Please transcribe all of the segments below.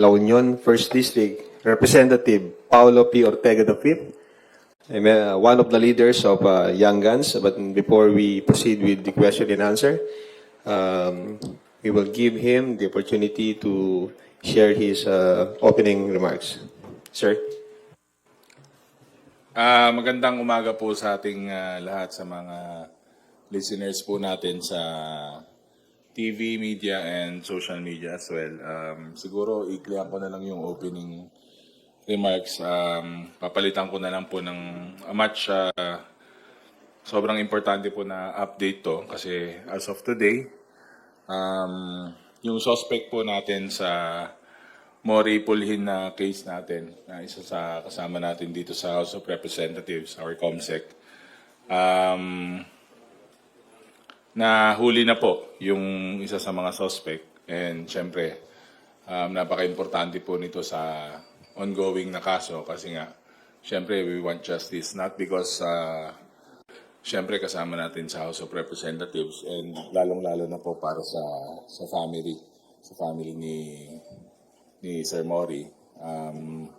La Union, 1st District, Representative Paulo P. Ortega V. I'm uh, one of the leaders of uh, Young Guns, but before we proceed with the question and answer, um, we will give him the opportunity to share his uh, opening remarks. Sir? Ah, magandang umaga po sa ating ah, lahat sa mga listeners po natin sa TV, media, and social media as well. Um, siguro, iklihan ko na lang yung opening remarks. Um, papalitan ko na lang po ng a much ah, sobrang importante po na update to kasi as of today, um, yung suspect po natin sa Mori Pulhin na case natin, na isa sa kasama natin dito sa House of Representatives, our COMSEC, um, na huli na po yung isa sa mga suspect. And syempre, um, napaka-importante po nito sa ongoing na kaso kasi nga, syempre, we want justice not because uh, syempre kasama natin sa House of Representatives and lalong-lalo na po para sa sa family, sa family ni ni Sir Mori. Um,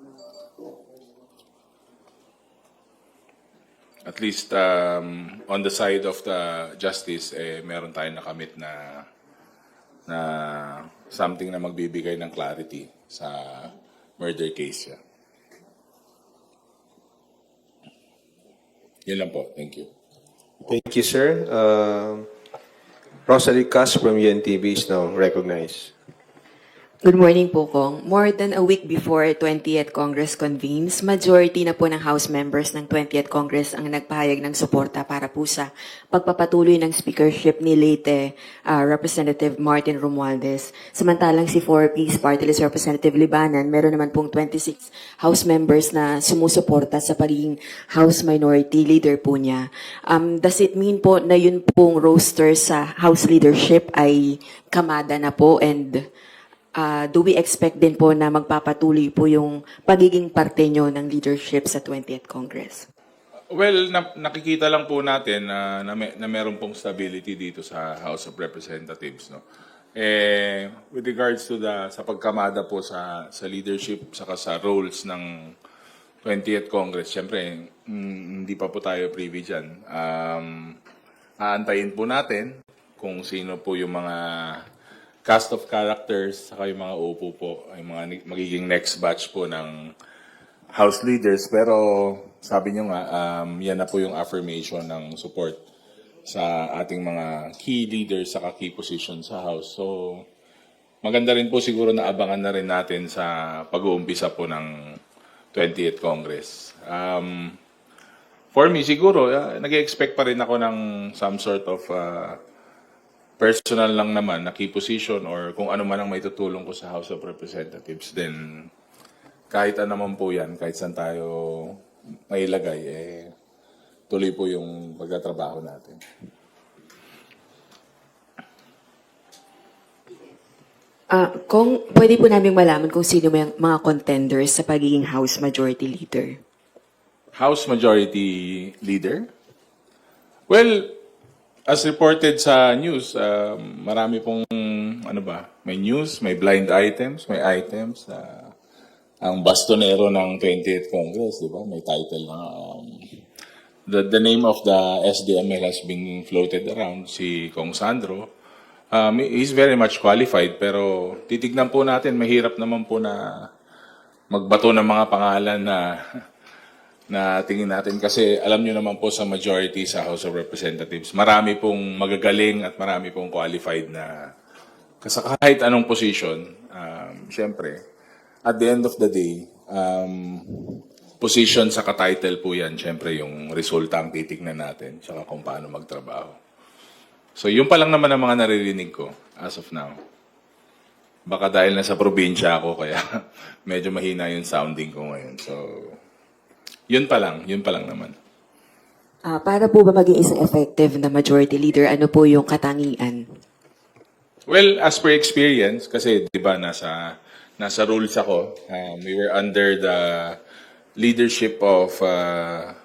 at least um, on the side of the justice, eh, meron tayong nakamit na na something na magbibigay ng clarity sa murder case siya. Yun lang po. Thank you. Thank you, sir. Uh, Rosalie Cas from UNTV is now recognized. Good morning po, Kong. More than a week before 20th Congress convenes, majority na po ng House members ng 20th Congress ang nagpahayag ng suporta para po sa pagpapatuloy ng speakership ni Leyte uh, Representative Martin Romualdez. Samantalang si 4Ps Party List Representative Libanan, meron naman pong 26 House members na sumusuporta sa pagiging House Minority Leader po niya. Um, does it mean po na yun pong roster sa House leadership ay kamada na po and Ah, do we expect din po na magpapatuloy po yung pagiging parte nyo ng leadership sa 20th Congress? Well, na, nakikita lang po natin na, na, may- na meron pong stability dito sa House of Representatives. No? Eh, with regards to the, sa pagkamada po sa, sa leadership saka sa roles ng 20th Congress, syempre, mm, hindi pa po tayo privy dyan. Um, aantayin po natin kung sino po yung mga cast of characters saka yung mga upo po, yung mga magiging next batch po ng House leaders. Pero sabi nyo nga, um, yan na po yung affirmation ng support sa ating mga key leaders sa key positions sa House. So, maganda rin po siguro na abangan na rin natin sa pag-uumpisa po ng 20th Congress. Um, for me, siguro, uh, nag-expect pa rin ako ng some sort of uh, personal lang naman na key position or kung ano man ang may tutulong ko sa House of Representatives, then kahit ano man po yan, kahit saan tayo mailagay, eh, tuloy po yung pagtatrabaho natin. Ah, kung pwede po namin malaman kung sino may mga contenders sa pagiging House Majority Leader. House Majority Leader? Well, as reported sa news, um, marami pong, ano ba, may news, may blind items, may items. uh, ang bastonero ng 20th Congress, di ba? May title na, um, the, the name of the SDML has been floated around, si Kong Sandro. Um, he's very much qualified, pero titignan po natin, mahirap naman po na magbato ng mga pangalan na na tingin natin kasi alam nyo naman po sa majority sa House of Representatives, marami pong magagaling at marami pong qualified na kasi kahit anong position, um, syempre, at the end of the day, um, position sa ka-title po yan, syempre yung resulta ang titignan natin, tsaka kung paano magtrabaho. So yun pa lang naman ang mga naririnig ko as of now. Baka dahil nasa probinsya ako, kaya medyo mahina yung sounding ko ngayon. So, yun pa lang, yun pa lang naman. Ah, para po ba maging isang effective na Majority Leader, ano po yung katangian? Well, as per experience, kasi di ba nasa, nasa rules ako, um, we were under the leadership of uh,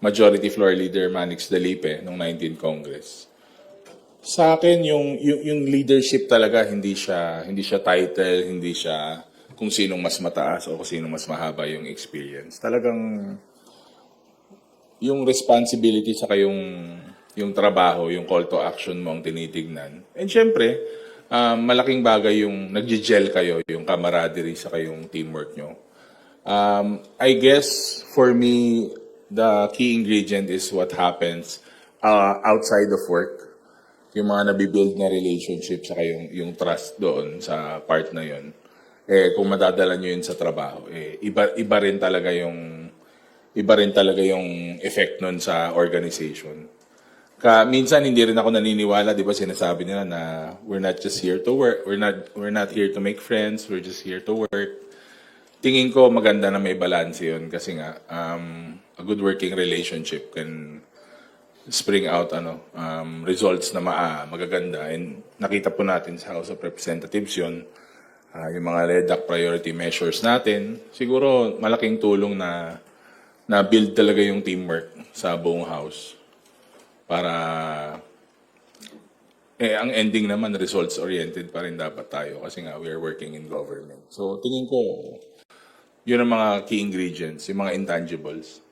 Majority Floor Leader Manix Dalipe noong 19th Congress. Sa akin, yung, yung, yung leadership talaga, hindi siya, hindi siya title, hindi siya kung sinong mas mataas o kung sinong mas mahaba yung experience. Talagang yung responsibility sa yung yung trabaho, yung call to action mo ang tinitignan. And syempre, um, malaking bagay yung nagje-gel kayo, yung camaraderie sa kayong teamwork nyo. Um, I guess for me, the key ingredient is what happens uh, outside of work. Yung mga nabibuild na relationship sa yung, yung trust doon sa part na yun. Eh, kung madadala nyo yun sa trabaho, eh, iba, iba rin talaga yung iba rin talaga yung effect nun sa organization. Ka minsan hindi rin ako naniniwala, 'di ba? Sinasabi nila na we're not just here to work, we're not we're not here to make friends, we're just here to work. Tingin ko maganda na may balance 'yun kasi nga um, a good working relationship can spring out ano um, results na maa, magaganda and nakita po natin sa House of Representatives 'yun. Ah, yung mga LEDAC priority measures natin, siguro malaking tulong na na build talaga yung teamwork sa buong house para eh ang ending naman results oriented pa rin dapat tayo kasi nga we are working in government. So tingin ko yun ang mga key ingredients, yung mga intangibles.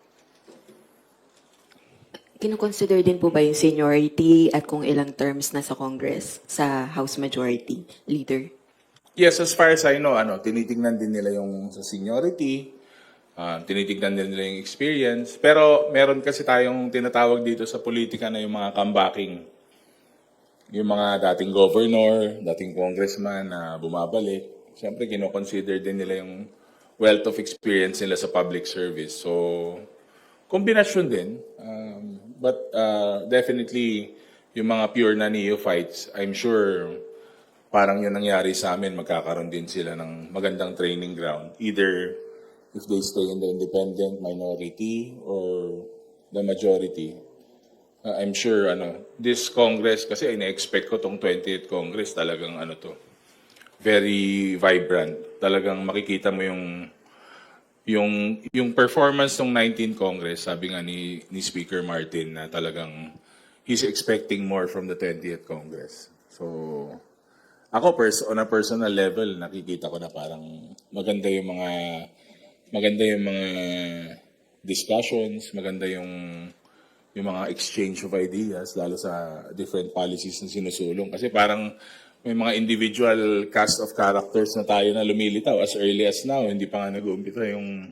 Kino-consider din po ba yung seniority at kung ilang terms na sa Congress sa House Majority Leader? Yes, as far as I know, ano, tinitingnan din nila yung sa seniority, ah, tinitingnan din nila yung experience. Pero meron kasi tayong tinatawag dito sa politika na yung mga comebacking. Yung mga dating governor, dating congressman na bumabalik. Siyempre, kino-consider din nila yung wealth of experience nila sa public service. So, kombinasyon din. Um, but uh, definitely, yung mga pure na neophytes, I'm sure parang yun nangyari sa amin, magkakaroon din sila ng magandang training ground. Either if they stay in the independent minority or the majority. Uh, I'm sure ano, this Congress, kasi ina-expect ko tong 20th Congress, talagang ano to, very vibrant. Talagang makikita mo yung yung yung performance ng 19 Congress, sabi nga ni ni Speaker Martin na talagang he's expecting more from the 20th Congress. So ako pers on a personal level nakikita ko na parang maganda yung mga maganda yung mga discussions, maganda yung yung mga exchange of ideas lalo sa different policies na sinusulong kasi parang may mga individual cast of characters na tayo na lumilitaw as early as now hindi pa nga nag-uumpisa yung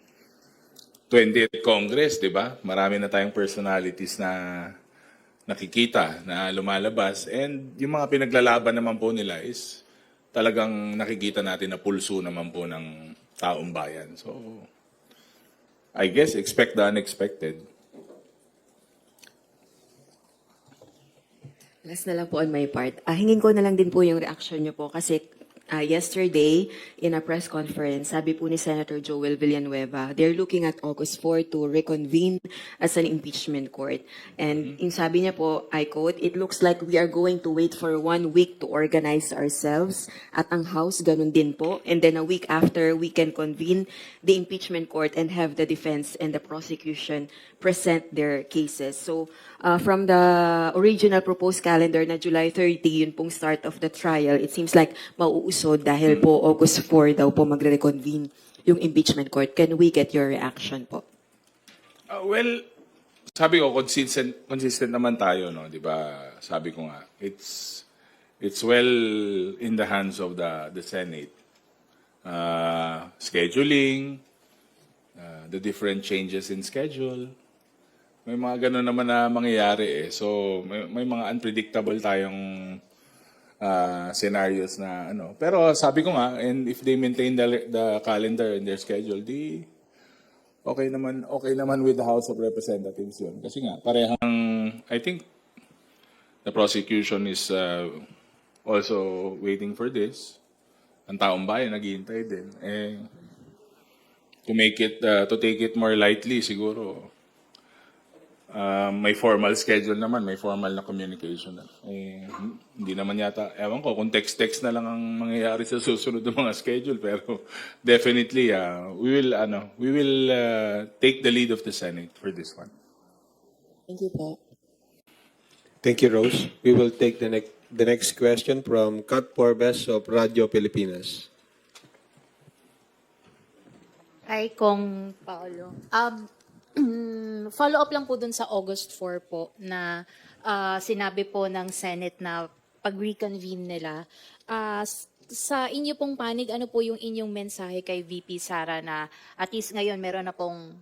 20th Congress, 'di ba? Marami na tayong personalities na nakikita na lumalabas and yung mga pinaglalaban naman po nila is talagang nakikita natin na pulso naman po ng taong bayan. So I guess expect the unexpected. Last na lang po on my part. Ah, hingin ko na lang din po yung reaction niyo po kasi ah, yesterday in a press conference, sabi po ni Senator Joel Villanueva, they're looking at August 4 to reconvene as an impeachment court. And yung sabi niya po, I quote, it looks like we are going to wait for one week to organize ourselves at ang House ganun din po. And then a week after, we can convene the impeachment court and have the defense and the prosecution present their cases. So, uh, from the original proposed calendar na July 30, yun pong start of the trial, it seems like mauusod dahil po August 4 daw po magre-reconvene yung impeachment court. Can we get your reaction po? Uh, well, sabi ko consistent consistent naman tayo no, 'di ba? Sabi ko nga, it's it's well in the hands of the the Senate. Uh, scheduling, uh, the different changes in schedule. May mga ganun naman na mangyayari eh. So, may, may mga unpredictable tayong uh, scenarios na ano. Pero sabi ko nga, and if they maintain the, the calendar and their schedule, di okay naman okay naman with the House of Representatives yun. Kasi nga, parehang, I think, the prosecution is uh, also waiting for this. Ang taong bayan, naghihintay din. Eh, to make it, uh, to take it more lightly, siguro, uh, may formal schedule naman, may formal na communication na. Eh, hindi naman yata, ewan ko, kung text-text na lang ang mangyayari sa susunod ng mga schedule, pero definitely, uh, we will, ano, we will uh, take the lead of the Senate for this one. Thank you po. Thank you, Rose. We will take the next the next question from Kat Porbes of Radio Pilipinas. Hi, Kong Paolo. Um, follow up lang po dun sa August 4 po na ah, sinabi po ng Senate na pag-reconvene nila. S- sa inyo pong panig, ano po yung inyong mensahe kay VP Sara na at least ngayon meron na pong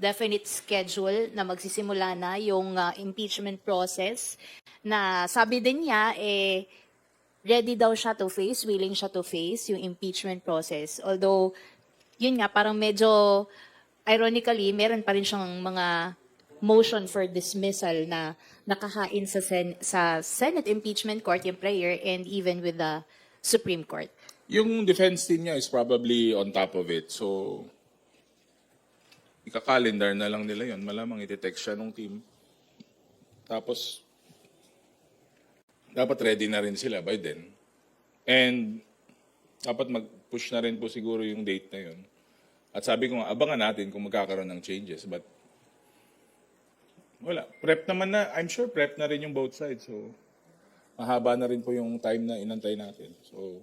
definite schedule na magsisimula na yung ah, impeachment process na sabi din niya eh ready daw siya to face, willing siya to face yung impeachment process. Although, yun nga, parang medyo, ironically, meron pa rin siyang mga motion for dismissal na nakahain sa, Sen- sa Senate Impeachment Court, yung prayer, and even with the Supreme Court. Yung defense team niya is probably on top of it. So, ika-calendar na lang nila yon Malamang iti-text siya nung team. Tapos, dapat ready na rin sila by then. And, dapat mag-push na rin po siguro yung date na yon. At sabi ko nga, abangan natin kung magkakaroon ng changes. But, wala. Prep naman na, I'm sure prep na rin yung both sides. So, mahaba na rin po yung time na inantay natin. So,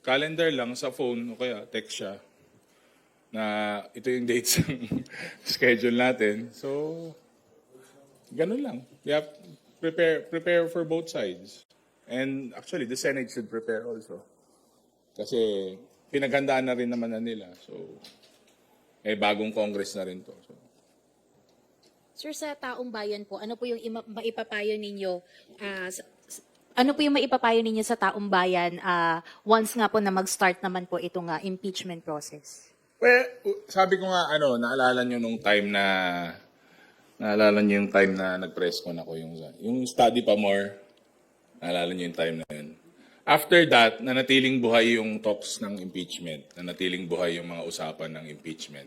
calendar lang sa phone o kaya text siya na ito yung dates ng schedule natin. So, ganun lang. We have prepare prepare for both sides. And actually, the Senate should prepare also. Kasi pinaghandaan na rin naman na nila. So, eh bagong Congress na rin to. So, Sir, sa taong bayan po, ano po yung ima- maipapayo ninyo ah, sa- s- ano po yung maipapayo ninyo sa taong bayan ah, once nga po na mag-start naman po itong ah, impeachment process? Well, u- sabi ko nga, ano, naalala nyo nung time na, naalala nyo yung time na nag-press con ako, yung, yung study pa more, naalala nyo yung time na yun. After that, nanatiling buhay yung talks ng impeachment, nanatiling buhay yung mga usapan ng impeachment.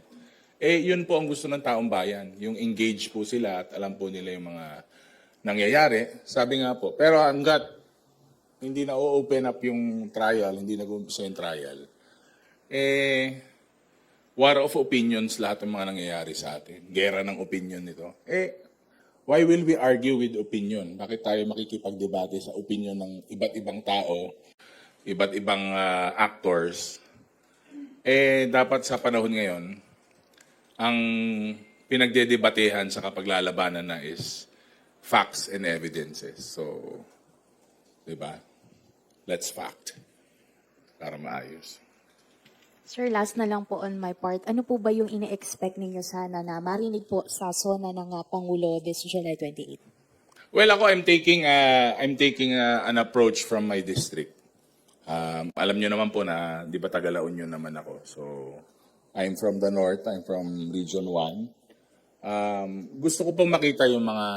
Eh, yun po ang gusto ng taong bayan, yung engage po sila at alam po nila yung mga nangyayari. Sabi nga po, pero hanggat hindi na open up yung trial, hindi nag-uumpisa yung trial, eh, war of opinions lahat ng mga nangyayari sa atin. Gera ng opinion nito. Eh, why will we argue with opinion? Bakit tayo makikipagdebate sa opinion ng iba't ibang tao, iba't ibang ah, actors? Eh, dapat sa panahon ngayon, ang pinagdedebatehan sa kapaglalabanan na is facts and evidences. So, di ba? Let's fact para maayos. Sir, last na lang po on my part. Ano po ba yung ine-expect ninyo sana na marinig po sa sona ng ah, Pangulo this July 28? Well, ako I'm taking uh, I'm taking uh, an approach from my district. Um, alam niyo naman po na 'di ba taga La Union naman ako. So I'm from the north, I'm from Region 1. Um, gusto ko pong makita yung mga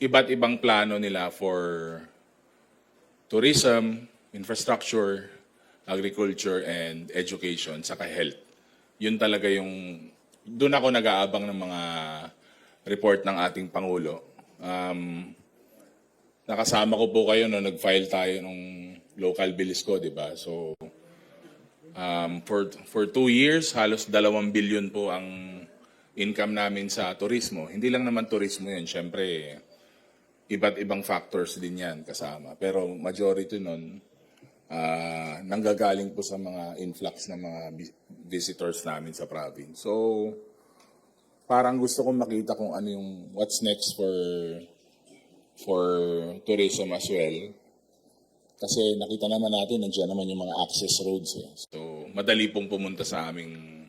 iba't ibang plano nila for tourism, infrastructure, agriculture, and education, saka health. Yun talaga yung, doon ako nag-aabang ng mga report ng ating Pangulo. Um, nakasama ko po kayo no nag-file tayo nung local bills ko, di ba? So, um, for, for two years, halos dalawang billion po ang income namin sa turismo. Hindi lang naman turismo yun, syempre, iba't ibang factors din yan kasama. Pero majority nun, ah, nanggagaling po sa mga influx ng mga visitors namin sa province. So, parang gusto kong makita kung ano yung what's next for for tourism as well. Kasi nakita naman natin, nandiyan naman yung mga access roads. Eh. So, madali pong pumunta sa aming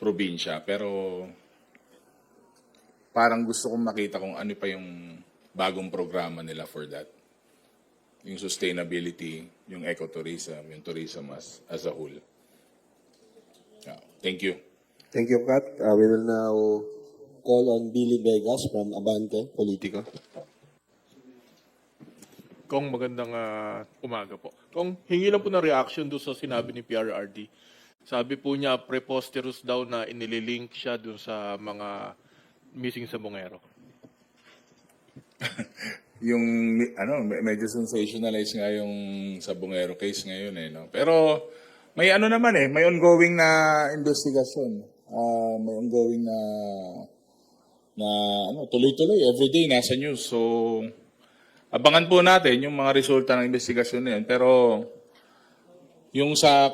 probinsya. Pero, parang gusto kong makita kung ano pa yung bagong programa nila for that. Yung sustainability, yung ecotourism, yung tourism as, as a whole. Yeah. Thank you. Thank you, Kat. Uh, we will now call on Billy Vegas from Abante Politico. Kong magandang ah, umaga po. Kong hingi lang po ng reaction doon sa sinabi ni PRRD. Sabi po niya preposterous daw na inililink siya doon sa mga missing sa Bungero. yung ano me- medyo sensationalize nga yung sa Bungero case ngayon eh no? Pero may ano naman eh may ongoing na investigasyon. Ah, may ongoing na na ano tuloy-tuloy everyday nasa news. So abangan po natin yung mga resulta ng investigasyon na yun. Pero yung sa